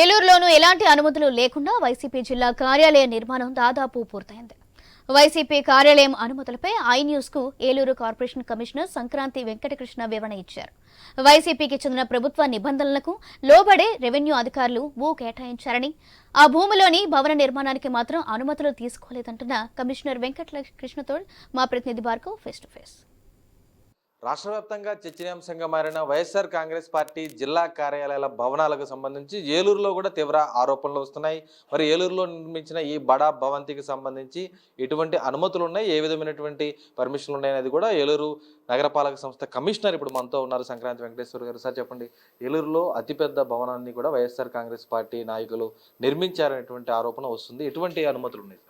ఏలూరులోనూ ఎలాంటి అనుమతులు లేకుండా వైసీపీ జిల్లా కార్యాలయ నిర్మాణం దాదాపు పూర్తయింది. వైసీపీ కార్యాలయం అనుమతులపై ఐ న్యూస్కు ఏలూరు కార్పొరేషన్ కమిషనర్ సంక్రాంతి వెంకటకృష్ణ వివరణ ఇచ్చారు. వైసీపీకి చెందిన ప్రభుత్వ నిబంధనలకు లోబడే రెవెన్యూ అధికారులు భూ కేటాయించారని ఆ భూమిలోని భవన నిర్మాణానికి మాత్రం అనుమతులు తీసుకోలేదంటున్న కమిషనర్ వెంకటకృష్ణతో మా ప్రతినిధి భార్గవ్ ఫేస్ టు ఫేస్. రాష్ట్ర వ్యాప్తంగా చర్చనీయాంశంగా మారిన వైఎస్ఆర్ కాంగ్రెస్ పార్టీ జిల్లా కార్యాలయాల భవనాలకు సంబంధించి ఏలూరులో కూడా తీవ్ర ఆరోపణలు వస్తున్నాయి. మరి ఏలూరులో నిర్మించిన ఈ బడా భవంతికి సంబంధించి ఎటువంటి అనుమతులు ఉన్నాయి? ఏ విధమైనటువంటి పర్మిషన్లు ఉన్నాయి అనేది కూడా ఏలూరు నగరపాలక సంస్థ కమిషనర్ ఇప్పుడు మనతో ఉన్నారు సంక్రాంతి వెంకటేశ్వర గారు. సార్ చెప్పండి. ఏలూరులో అతిపెద్ద భవనాన్ని కూడా వైఎస్ఆర్ కాంగ్రెస్ పార్టీ నాయకులు నిర్మించారనేటువంటి ఆరోపణ వస్తుంది. ఎటువంటి అనుమతులు ఉన్నాయి?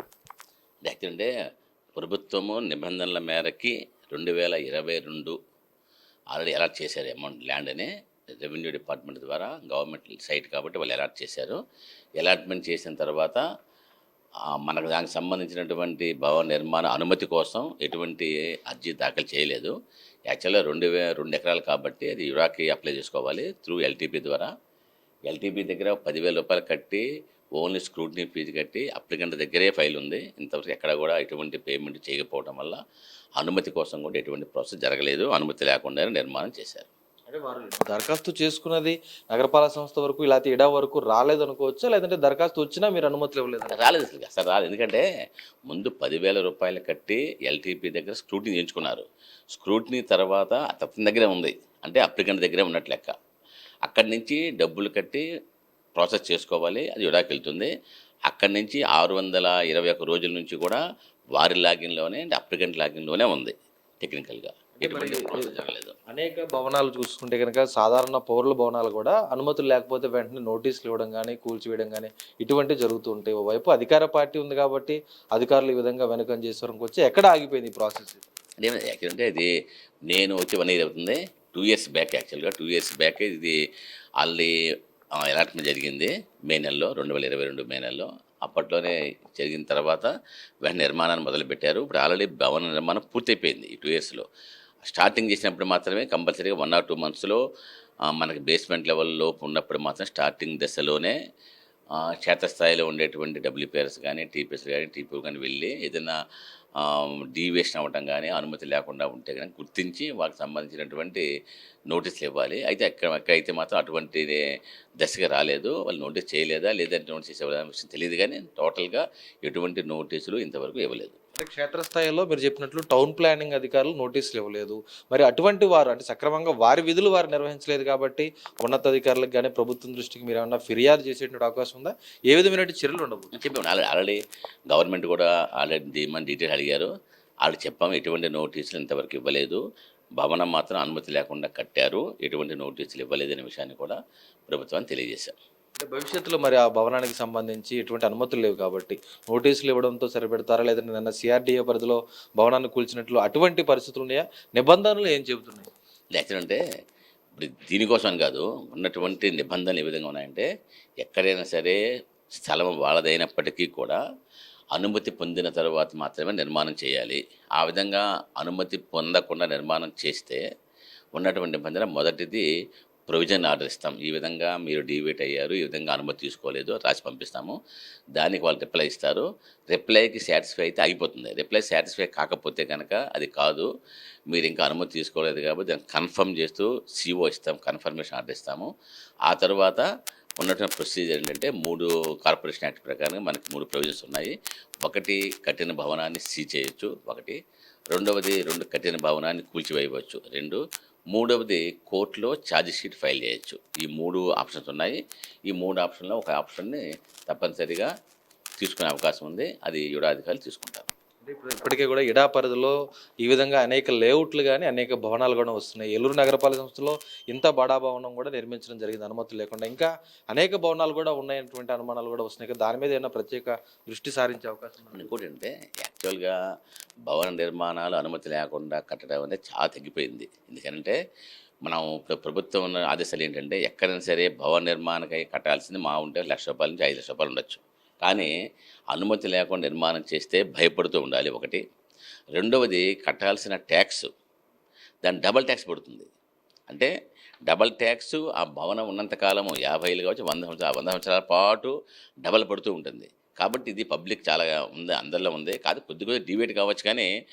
సార్ ప్రభుత్వము నిబంధనల మేరకి రెండు వేల ఇరవై రెండు ఆల్రెడీ అలాట్ చేశారు అమౌంట్ ల్యాండ్ అని రెవెన్యూ డిపార్ట్మెంట్ ద్వారా గవర్నమెంట్ సైట్ కాబట్టి వాళ్ళు అలాట్ చేశారు. అలాట్మెంట్ చేసిన తర్వాత మనకు దానికి సంబంధించినటువంటి భవన నిర్మాణ అనుమతి కోసం ఎటువంటి అర్జీ దాఖలు చేయలేదు. యాక్చువల్గా రెండు వే రెండు ఎకరాలు కాబట్టి అది యురాకి అప్లై చేసుకోవాలి త్రూ ఎల్టీపీ ద్వారా. ఎల్టీపీ దగ్గర పదివేల రూపాయలు కట్టి ఓన్లీ స్క్రూటినీ ఫీజు కట్టి అప్లికెంట్ దగ్గరే ఫైల్ ఉంది. ఇంతవరకు ఎక్కడ కూడా ఎటువంటి పేమెంట్ చేయకపోవడం వల్ల అనుమతి కోసం కూడా ఎటువంటి ప్రాసెస్ జరగలేదు. అనుమతి లేకుండానే నిర్మాణం చేశారు. అంటే వారు దరఖాస్తు చేసుకున్నది నగరపాలక సంస్థ వరకు ఇలా ఇడా వరకు రాలేదు అనుకోవచ్చా లేదంటే దరఖాస్తు వచ్చినా మీరు అనుమతులు ఇవ్వలేదు? రాలేదు అసలు అసలు రాలేదు. ఎందుకంటే ముందు పదివేల రూపాయలు కట్టి ఎల్టీపీ దగ్గర స్క్రూటినీ చేయించుకున్నారు స్క్రూటినీ తర్వాత అతని దగ్గరే ఉంది. అంటే అప్లికెంట్ దగ్గరే ఉన్నట్లు లెక్క. అక్కడి నుంచి డబ్బులు కట్టి ప్రాసెస్ చేసుకోవాలి అది యుడాకి వెళ్తుంది. అక్కడి నుంచి ఆరు వందల ఇరవై ఒక్క రోజుల నుంచి కూడా వారి లాగిన్లోనే అంటే అప్లికెంట్ లాగిన్లోనే ఉంది టెక్నికల్గా. అనేక భవనాలు చూసుకుంటే కనుక సాధారణ పౌరుల భవనాలు కూడా అనుమతులు లేకపోతే వెంటనే నోటీసులు ఇవ్వడం కానీ కూల్చివేయడం కానీ ఇటువంటి జరుగుతూ ఉంటాయి. ఓవైపు అధికార పార్టీ ఉంది కాబట్టి అధికారులు ఈ విధంగా వెనకం చేసేవరకు వచ్చి ఎక్కడ ఆగిపోయింది ఈ ప్రాసెస్? అంటే ఇది నేను వచ్చి వన్ ఇయర్ అవుతుంది. టూ ఇయర్స్ బ్యాక్ యాక్చువల్గా. టూ ఇయర్స్ బ్యాక్ ఇది ఆల్రెడీ అలాట్మెంట్ జరిగింది మే నెలలో రెండు వేల ఇరవై రెండు మే నెలలో. అప్పట్లోనే జరిగిన తర్వాత వెంటనే నిర్మాణాన్ని మొదలుపెట్టారు. ఇప్పుడు ఆల్రెడీ భవన నిర్మాణం పూర్తయిపోయింది ఈ టూ ఇయర్స్లో. స్టార్టింగ్ చేసినప్పుడు మాత్రమే కంపల్సరీగా వన్ ఆర్ టూ మంత్స్లో మనకి బేస్మెంట్ లెవెల్ లోపు ఉన్నప్పుడు మాత్రం స్టార్టింగ్ దశలోనే క్షేత్రస్థాయిలో ఉండేటువంటి డబ్ల్యూపీఆర్ఎస్ కానీ టీపీఎస్ కానీ టీపీ కానీ వెళ్ళి ఏదైనా డీవియేషన్ అవ్వటం కానీ అనుమతి లేకుండా ఉంటే కానీ గుర్తించి వాళ్ళకి సంబంధించినటువంటి నోటీసులు ఇవ్వాలి. అయితే అక్కడ ఎక్కడైతే మాత్రం అటువంటి దశగా రాలేదు వాళ్ళు నోటీస్ చేయలేదా లేదంటే నోటీస్ ఇవ్వలేదా విషయం తెలియదు కానీ టోటల్గా ఎటువంటి నోటీసులు ఇంతవరకు ఇవ్వలేదు. అంటే క్షేత్రస్థాయిలో మీరు చెప్పినట్లు టౌన్ ప్లానింగ్ అధికారులు నోటీసులు ఇవ్వలేదు. మరి అటువంటి వారు అంటే సక్రమంగా వారి విధులు వారు నిర్వహించలేదు కాబట్టి ఉన్నతాధికారులకు కానీ ప్రభుత్వం దృష్టికి మీరు ఏమన్నా ఫిర్యాదు చేసేటువంటి అవకాశం ఉందా? ఏ విధమైన చర్యలు ఉండవు. చెప్పాము ఆల్రెడీ గవర్నమెంట్ కూడా ఆల్రెడీ మన డీటెయిల్ అడిగారు. వాళ్ళు చెప్పాము ఎటువంటి నోటీసులు ఇంతవరకు ఇవ్వలేదు. భవనం మాత్రం అనుమతి లేకుండా కట్టారు. ఎటువంటి నోటీసులు ఇవ్వలేదనే విషయాన్ని కూడా ప్రభుత్వాన్ని తెలియజేశాం అంటే భవిష్యత్తులో మరి ఆ భవనానికి సంబంధించి ఎటువంటి అనుమతులు లేవు కాబట్టి నోటీసులు ఇవ్వడంతో సరిపెడతారా? లేదంటే నిన్న సిఆర్డీఏ పరిధిలో భవనాన్ని కూల్చినట్లు అటువంటి పరిస్థితులు ఉన్నాయా? నిబంధనలు ఏం చెబుతున్నాయి? యాక్చువల్ అంటే ఇప్పుడు దీనికోసం కాదు ఉన్నటువంటి నిబంధనలు ఏ విధంగా ఉన్నాయంటే ఎక్కడైనా సరే స్థలం వాళ్ళదైనప్పటికీ కూడా అనుమతి పొందిన తర్వాత మాత్రమే నిర్మాణం చేయాలి. ఆ విధంగా అనుమతి పొందకుండా నిర్మాణం చేస్తే ఉన్నటువంటి నిబంధన మొదటిది ప్రొవిజన్ ఆర్డర్ ఇస్తాం. ఈ విధంగా మీరు డివేట్ అయ్యారు ఈ విధంగా అనుమతి తీసుకోలేదు రాసి పంపిస్తాము. దానికి వాళ్ళు రిప్లై ఇస్తారు. రిప్లైకి సాటిస్ఫై అయితే అయిపోతుంది. రిప్లై సాటిస్ఫై కాకపోతే కనుక అది కాదు. మీరు ఇంకా అనుమతి తీసుకోలేదు కాబట్టి దాన్ని కన్ఫర్మ్ చేస్తూ సిఓ ఇస్తాం కన్ఫర్మేషన్ ఆర్డర్ ఇస్తాము. ఆ తర్వాత ఉన్నటువంటి ప్రొసీజర్ ఏంటంటే మూడు కార్పొరేషన్ యాక్ట్ ప్రకారం మనకి మూడు ప్రొవిజన్స్ ఉన్నాయి. ఒకటి కఠిన భవనాన్ని సీ చేయొచ్చు ఒకటి. రెండవది రెండు కఠిన భవనాన్ని కూల్చివేయవచ్చు రెండు. మూడవది కోర్టులో ఛార్జ్షీట్ ఫైల్ చేయొచ్చు. ఈ మూడు ఆప్షన్స్ ఉన్నాయి. ఈ మూడు ఆప్షన్లో ఒక ఆప్షన్ని తప్పనిసరిగా తీసుకునే అవకాశం ఉంది. అది యుడాధికారులు తీసుకుంటారు. ఇప్పుడు ఇప్పటికే కూడా ఇడా పరిధిలో ఈ విధంగా అనేక లేఅవుట్లు కానీ అనేక భవనాలు కూడా వస్తున్నాయి. ఏలూరు నగరపాలక సంస్థలో ఇంత బడా భవనం కూడా నిర్మించడం జరిగింది. అనుమతులు లేకుండా ఇంకా అనేక భవనాలు కూడా ఉన్నాయన్నటువంటి అనుమానాలు కూడా వస్తున్నాయి. కదా దాని మీద ఏమైనా ప్రత్యేక దృష్టి సారించే అవకాశం ఇంకోటి అంటే యాక్చువల్గా భవన నిర్మాణాలు అనుమతి లేకుండా కట్టడం అనేది చాలా తగ్గిపోయింది. ఎందుకంటే మనం ప్రభుత్వం ఉన్న ఆదేశాలు ఏంటంటే ఎక్కడైనా సరే భవన నిర్మాణకై కట్టాల్సింది మా ఉంటే లక్ష రూపాయల నుంచి ఐదు లక్షల రూపాయలు ఉండొచ్చు. కానీ అనుమతి లేకుండా నిర్మాణం చేస్తే భయపడుతూ ఉండాలి ఒకటి. రెండవది కట్టాల్సిన ట్యాక్స్. దాని డబల్ ట్యాక్స్ పడుతుంది. అంటే డబల్ ట్యాక్స్ ఆ భవనం ఉన్నంతకాలము యాభై ఏళ్ళు కావచ్చు వంద సంవత్సరాలు వంద సంవత్సరాల పాటు డబల్ పడుతూ ఉంటుంది. కాబట్టి ఇది పబ్లిక్ చాలా ఉంది అందరిలో ఉంది. కాదు కొద్ది కొద్ది డిబేట్ కావచ్చు కానీ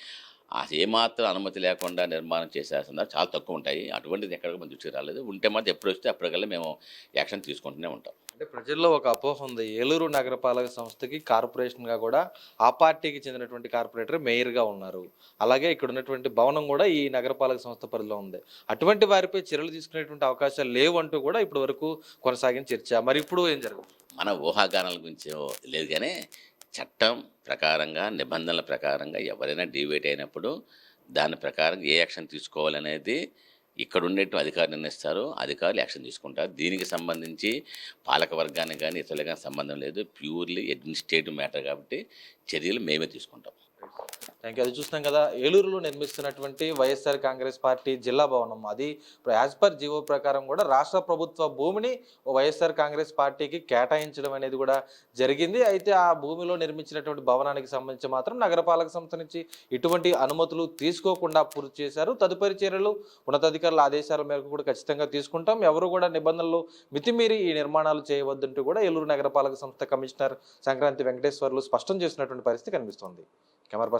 ఆ ఏమాత్రం అనుమతి లేకుండా నిర్మాణం చేసేస్తున్నా చాలా తక్కువ ఉంటాయి. అటువంటిది ఎక్కడికి మన దృష్టికి రాలేదు. ఉంటే మాత్రం ఎప్పుడు వస్తే అప్పటికల్లా మేము యాక్షన్ తీసుకుంటూనే ఉంటాం. అంటే ప్రజల్లో ఒక అపోహ ఉంది. ఏలూరు నగరపాలక సంస్థకి కార్పొరేషన్గా కూడా ఆ పార్టీకి చెందినటువంటి కార్పొరేటర్ మేయర్గా ఉన్నారు. అలాగే ఇక్కడ ఉన్నటువంటి భవనం కూడా ఈ నగరపాలక సంస్థ పరిధిలో ఉంది. అటువంటి వారిపై చర్యలు తీసుకునేటువంటి అవకాశాలు లేవు అంటూ కూడా ఇప్పటి వరకు కొనసాగిన చర్చ. మరి ఇప్పుడు ఏం జరగదు మన ఊహాగానాల గురించి లేదు కానీ చట్టం ప్రకారంగా నిబంధనల ప్రకారంగా ఎవరైనా డివేట్ అయినప్పుడు దాని ప్రకారం ఏ యాక్షన్ తీసుకోవాలనేది ఇక్కడ ఉండేట్టు అధికారులు నిర్ణయిస్తారు అధికారులు యాక్షన్ తీసుకుంటారు. దీనికి సంబంధించి పాలక వర్గానికి కానీ ఇతరులకు కానీ సంబంధం లేదు. ప్యూర్లీ అడ్మినిస్ట్రేటివ్ మ్యాటర్ కాబట్టి చర్యలు మేమే తీసుకుంటాం. థ్యాంక్ యూ అది చూస్తాం కదా ఏలూరులో నిర్మిస్తున్నటువంటి వైఎస్ఆర్ కాంగ్రెస్ పార్టీ జిల్లా భవనం. అది యాజ్ పర్ జీవో ప్రకారం కూడా రాష్ట్ర ప్రభుత్వ భూమిని వైఎస్ఆర్ కాంగ్రెస్ పార్టీకి కేటాయించడం అనేది కూడా జరిగింది. అయితే ఆ భూమిలో నిర్మించినటువంటి భవనానికి సంబంధించి మాత్రం నగరపాలక సంస్థ నుంచి ఇటువంటి అనుమతులు తీసుకోకుండా పూర్తి చేశారు. తదుపరి చర్యలు ఉన్నతాధికారుల ఆదేశాల మేరకు కూడా ఖచ్చితంగా తీసుకుంటాం. ఎవరు కూడా నిబంధనలు మితిమీరి ఈ నిర్మాణాలు చేయవద్దంటూ కూడా ఏలూరు నగరపాలక సంస్థ కమిషనర్ సంక్రాంతి వెంకటేశ్వర్లు స్పష్టం చేసినటువంటి పరిస్థితి కనిపిస్తోంది. కెమెరా